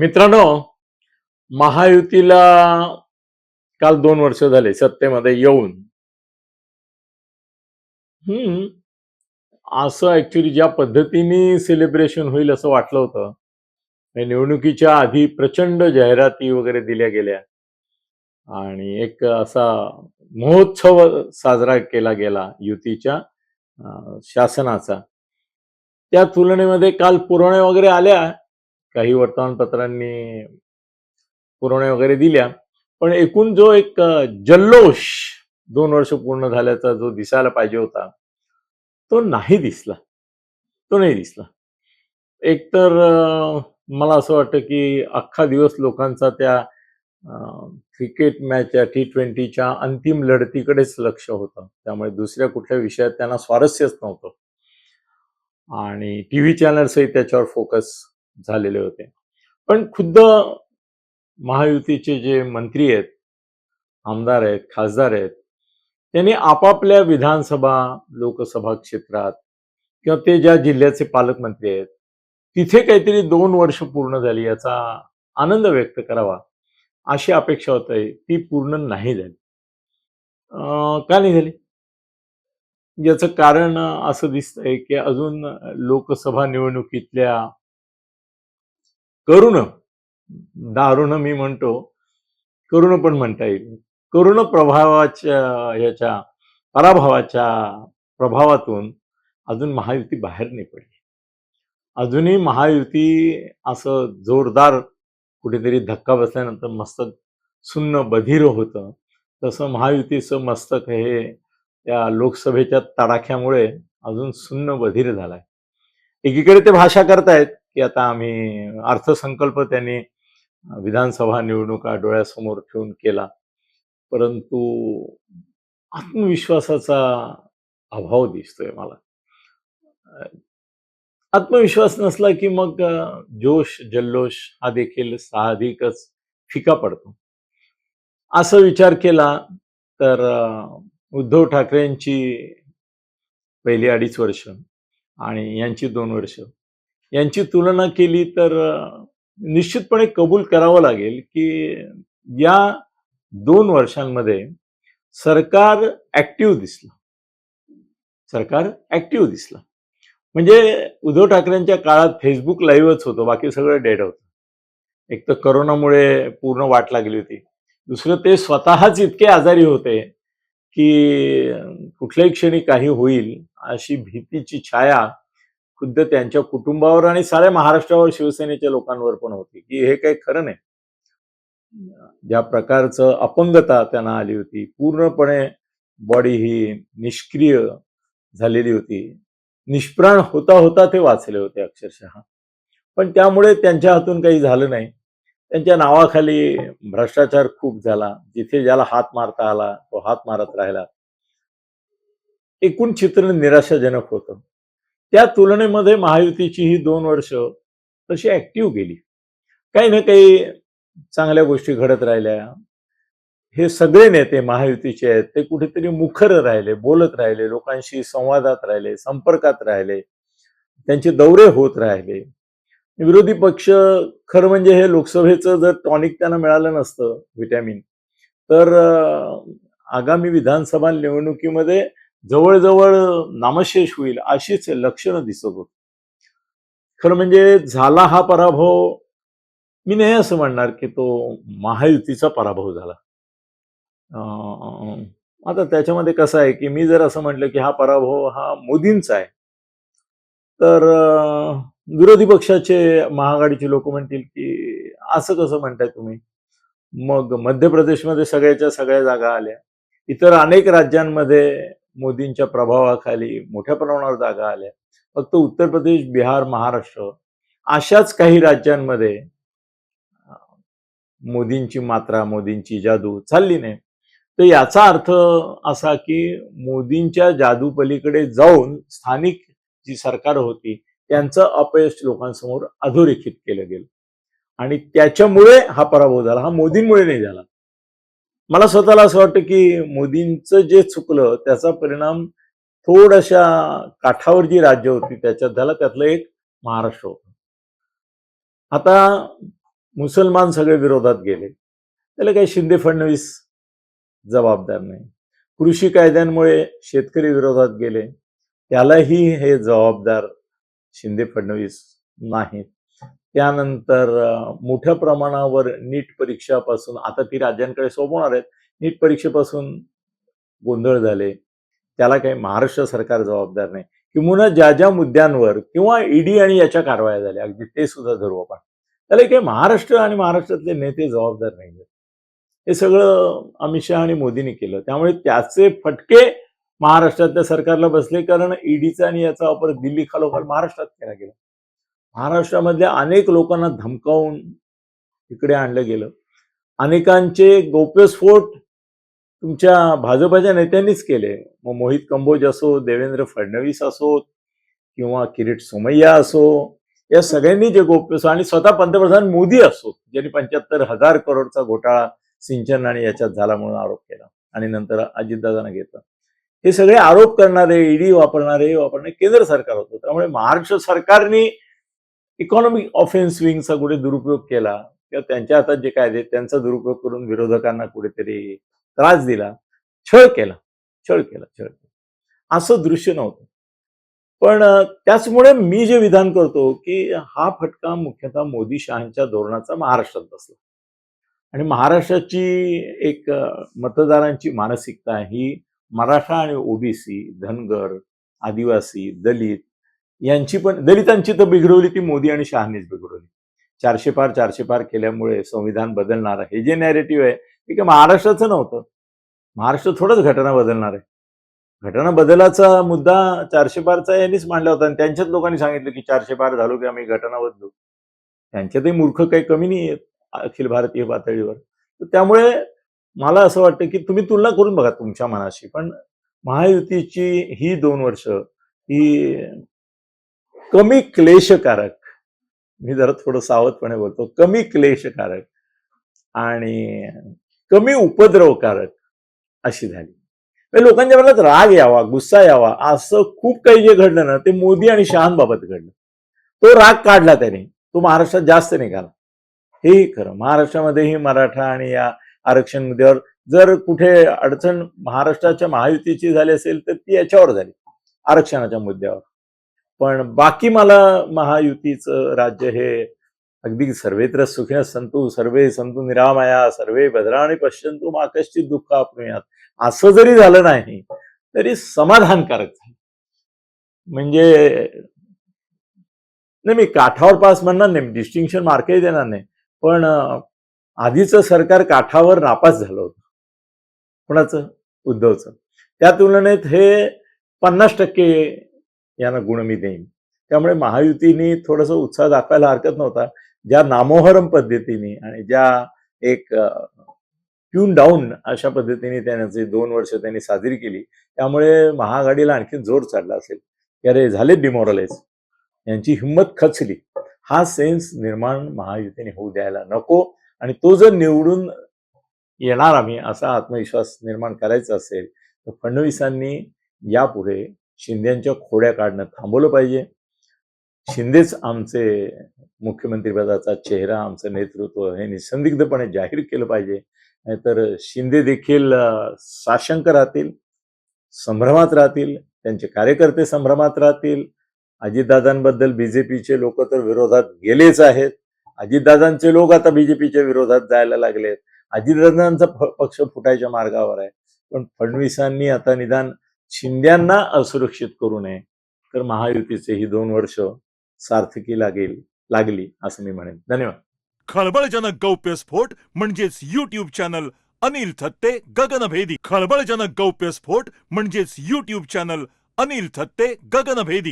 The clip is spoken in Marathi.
मित्रांनो महायुतीला काल दोन वर्ष झाले सत्तेमध्ये येऊन. हम्म असं ऍक्च्युली ज्या पद्धतीने सेलिब्रेशन होईल असं वाटलं होतं. निवडणुकीच्या आधी प्रचंड जाहिराती वगैरे दिल्या गेल्या. आणि एक असा महोत्सव साजरा केला गेला युतीच्या शासनाचा. त्या तुलनेमध्ये काल पुरवण्या वगैरे आल्या. काही वर्तमानपत्रांनी पुरवण्या वगैरे दिल्या. पण एकूण जो एक जल्लोष दोन वर्ष पूर्ण झाल्याचा जो दिसायला पाहिजे होता तो नाही दिसला. तो नाही दिसला. एकतर मला असं वाटतं की अख्खा दिवस लोकांचा त्या क्रिकेट मॅच या टी ट्वेंटीच्या अंतिम लढतीकडेच लक्ष होतं. त्यामुळे दुसऱ्या कुठल्या विषयात त्यांना स्वारस्यच नव्हतं. आणि टी व्ही चॅनल्सही त्याच्यावर फोकस झालेले होते. पण खुद्द महायुतीचे जे मंत्री आहेत आमदार आहेत खासदार आहेत त्यांनी आपापल्या विधानसभा लोकसभा क्षेत्रात किंवा ते ज्या जिल्ह्याचे पालकमंत्री आहेत तिथे काहीतरी दोन वर्ष पूर्ण झाली याचा आनंद व्यक्त करावा अशी अपेक्षा होत आहे. ती पूर्ण नाही झाली. का नाही झाली? याचं कारण असं दिसतंय की अजून लोकसभा निवडणुकीतल्या करुण. दारुण मी म्हणतो. करुण पण म्हणता येईल. करुण प्रभावाच्या याच्या पराभवाच्या प्रभावातून अजून महायुती बाहेर नाही पडली. अजूनही महायुती असं जोरदार कुठेतरी धक्का बसल्यानंतर मस्तक सुन्न बधीर होतं. तसं महायुतीचं मस्तक हे त्या लोकसभेच्या तडाख्यामुळे अजून सुन्न बधीर झालाय. एकीकडे ते भाषा करतायत की आता आम्ही अर्थसंकल्प त्यांनी विधानसभा निवडणुका डोळ्यासमोर ठेवून केला. परंतु आत्मविश्वासाचा अभाव दिसतोय मला. आत्मविश्वास नसला की मग जोश जल्लोष हा देखील साहजिकच फिका पडतो. असं विचार केला तर उद्धव ठाकरेंची पहिली अडीच वर्ष आणि यांची दोन वर्ष. यांची तुलना केली तर निश्चितपणे कबूल करावं लागेल की या दोन वर्षांमध्ये सरकार ऍक्टिव्ह दिसलं. सरकार ऍक्टिव्ह दिसलं. म्हणजे उद्धव ठाकरेंच्या काळात फेसबुक लाईव्हच होतं बाकी सगळं डेड होतं. एक तर करोनामुळे पूर्ण वाट लागली होती. दुसरं ते स्वतःच इतके आजारी होते की कुठल्याही क्षणी काही होईल अशी भीतीची छाया खुद्द त्यांच्या कुटुंबावर आणि साऱ्या महाराष्ट्रावर शिवसेनेच्या लोकांवर पण होती की हे काही खरं नाही. ज्या प्रकारचं अपंगता त्यांना आली होती पूर्णपणे बॉडी ही निष्क्रिय झालेली होती. निष्प्राण होता होता ते वाचले होते अक्षरशः. पण त्यामुळे त्यांच्या हातून काही झालं नाही. त्यांच्या नावाखाली भ्रष्टाचार खूप झाला. जिथे ज्याला हात मारता आला तो हात मारत राहिला. एकूण चित्र निराशाजनक होतं. त्या तुलनेमध्ये महायुतीची ही दोन वर्ष तशी ऍक्टिव्ह गेली. काही ना काही चांगल्या गोष्टी घडत राहिल्या. हे सगळे नेते महायुतीचे आहेत ते कुठेतरी मुखर राहिले बोलत राहिले लोकांशी संवादात राहिले संपर्कात राहिले त्यांचे दौरे होत राहिले. विरोधी पक्ष खरं म्हणजे हे लोकसभेचं जर टॉनिक त्यांना मिळालं नसतं व्हिटॅमिन तर आगामी विधानसभा निवडणुकीमध्ये जवळजवळ नामशेष होईल अशीच लक्षणं दिसत होत. खरं म्हणजे झाला हा पराभव मी नाही असं म्हणणार की तो महायुतीचा पराभव झाला. आता त्याच्यामध्ये कसं आहे की मी जर असं म्हटलं की हा पराभव हा मोदींचा आहे तर विरोधी पक्षाचे महाआघाडीचे लोक म्हणतील की असं कसं म्हणताय तुम्ही? मग मध्य प्रदेशमध्ये सगळ्याच्या सगळ्या जागा आल्या. इतर अनेक राज्यांमध्ये मोदींच्या प्रभावाखाली मोठ्या प्रमाणावर जागा आल्या. फक्त उत्तर प्रदेश बिहार महाराष्ट्र अशाच काही राज्यांमध्ये मोदींची मात्रा मोदींची जादू चालली नाही. तर याचा अर्थ असा की मोदींच्या जादूपलीकडे जाऊन स्थानिक जी सरकार होती त्यांचं अपयश लोकांसमोर अधोरेखित केलं गेलं. आणि त्याच्यामुळे हा पराभव झाला. हा मोदींमुळे नाही झाला. मला स्वतःला असं वाटतं की मोदींचं जे चुकलं त्याचा परिणाम थोड्याशा काठावर जी राज्य होती त्याच्यात झाला. त्यातलं एक महाराष्ट्र होतं. आता मुसलमान सगळे विरोधात गेले. त्याला काही शिंदे फडणवीस जबाबदार नाही. कृषी कायद्यांमुळे शेतकरी विरोधात गेले. त्यालाही हे जबाबदार शिंदे फडणवीस नाहीत. त्यानंतर मोठ्या प्रमाणावर नीट परीक्षापासून आता ती राज्यांकडे सोपवणार आहेत नीट परीक्षेपासून गोंधळ झाले. त्याला काही महाराष्ट्र सरकार जबाबदार नाही. किंवा ज्या ज्या मुद्द्यांवर किंवा ईडी आणि याच्या कारवाया झाल्या अगदी ते सुद्धा धरू आपण. त्याला काही महाराष्ट्र आणि महाराष्ट्रातले नेते जबाबदार नाही हे सगळं अमित शहा आणि मोदींनी केलं. त्यामुळे त्याचे फटके महाराष्ट्रातल्या सरकारला बसले कारण ईडीचा आणि याचा वापर दिल्ली खालोखाल महाराष्ट्रात केला गेला. महाराष्ट्रामधल्या अनेक लोकांना धमकावून इकडे आणलं गेलं. अनेकांचे गोप्यस्फोट तुमच्या भाजपाच्या नेत्यांनीच केले. मग मोहित कंबोज असो देवेंद्र फडणवीस असोत किंवा किरीट सोमय्या असो या सगळ्यांनी जे गोप्य आणि स्वतः पंतप्रधान मोदी असो ज्यांनी पंच्याहत्तर हजार करोडचा घोटाळा सिंचन आणि याच्यात झाला म्हणून आरोप केला आणि नंतर अजितदादांना घेतलं. हे सगळे आरोप करणारे ईडी वापरणारे वापरणारे केंद्र सरकार होतं. त्यामुळे महाराष्ट्र सरकारने इकॉनॉमिक ऑफेन्स विंगचा कुठे दुरुपयोग केला किंवा त्यांच्या हातात जे कायदे त्यांचा दुरुपयोग करून विरोधकांना कुठेतरी त्रास दिला. छळ केला. छळ केला छळ केला. असं दृश्य नव्हतं. पण त्याचमुळे मी जे विधान करतो की हा फटका मुख्यतः मोदी शहांच्या धोरणाचा महाराष्ट्रात बसला. आणि महाराष्ट्राची एक मतदारांची मानसिकता ही मराठा आणि ओबीसी धनगर आदिवासी दलित यांची पण दलितांची तर बिघडवली ती मोदी आणि शहानीच बिघडवली. चारशे पार चारशे पार केल्यामुळे संविधान बदलणार हे जे नॅरेटिव्ह आहे ते काही महाराष्ट्राचं नव्हतं. महाराष्ट्र थोडंच घटना बदलणार आहे. घटना बदलाचा मुद्दा चारशे पारचा यांनीच मांडला होता आणि त्यांच्याच लोकांनी सांगितलं की चारशे पार झालो की आम्ही घटना बदलू. त्यांच्यातही मूर्ख काही कमी नाही आहेत अखिल भारतीय पातळीवर. तर त्यामुळे मला असं वाटतं की तुम्ही तुलना करून बघा तुमच्या मनाशी. पण महायुतीची ही दोन वर्ष ही कमी क्लेशकारक. मी जरा थोडं सावधपणे बोलतो. कमी क्लेशकारक आणि कमी उपद्रवकारक अशी झाली. म्हणजे लोकांच्या मनात राग यावा गुस्सा यावा असं खूप काही जे घडलं ना ते मोदी आणि शहांबाबत घडलं. तो राग काढला त्याने. तो महाराष्ट्रात जास्त निघाला. हेही खरं महाराष्ट्रामध्येही मराठा आणि या आरक्षण मुद्द्यावर जर कुठे अडचण महाराष्ट्राच्या महायुतीची झाली असेल तर ती याच्यावर झाली. आरक्षणाच्या मुद्द्यावर. पण बाकी मला महायुतीचं राज्य हे अगदी सर्वेत्र सुखिन संतू सर्वे संतू निरामया सर्वे भद्राणी पश्यंतू माकश्चित दुःख आपणूयात असं जरी झालं नाही तरी समाधानकारक झालं. म्हणजे नाही मी काठावर पास म्हणणार नाही डिस्टिंक्शन मार्कही देणार नाही पण आधीचं सरकार काठावर नापास झालं होतं. कोणाचं? उद्धवचं. त्या तुलनेत हे पन्नास टक्के यांना गुण मी देईन. त्यामुळे महायुतीने थोडस उत्साह दाखवायला हरकत नव्हता. ज्या नामोहरम पद्धतीने आणि ज्या एक ट्यून डाऊन अशा पद्धतीने त्यांचे दोन वर्ष त्यांनी साजरी केली त्यामुळे महाआघाडीला आणखी जोर चढला असेल. की अरे झाले डिमॉरलाइज यांची हिंमत खचली. हा सेन्स निर्माण महायुतीने होऊ द्यायला नको आणि तो जर निवडून येणार आम्ही असा आत्मविश्वास निर्माण करायचा असेल तर फडणवीसांनी यापुढे शिंदेच्या खोड्या काढणं थांबवलं पाहिजे. शिंदेच आमचे मुख्यमंत्रीपदाचा चेहरा आमचं नेतृत्व हे निसंदिग्धपणे जाहीर केलं पाहिजे. नाहीतर शिंदे देखील साशंक राहतील संभ्रमात राहतील त्यांचे कार्यकर्ते संभ्रमात राहतील. अजितदादांबद्दल बीजेपीचे लोक तर विरोधात गेलेच आहेत. अजितदादांचे लोक आता बीजेपीच्या विरोधात जायला लागलेत. अजितदादांचा पक्ष फुटायच्या मार्गावर आहे. पण फडणवीसांनी आता निदान शिंद्यांना असुरक्षित करू नये तर महायुतीचे ही दोन वर्ष सार्थकी लागेल लागली असं मी म्हणेन. धन्यवाद. खळबळजनक गौप्यस्फोट म्हणजेच युट्यूब चॅनल अनिल थत्ते गगनभेदी. खळबळजनक गौप्यस्फोट म्हणजेच युट्यूब चॅनल अनिल थत्ते गगनभेदी.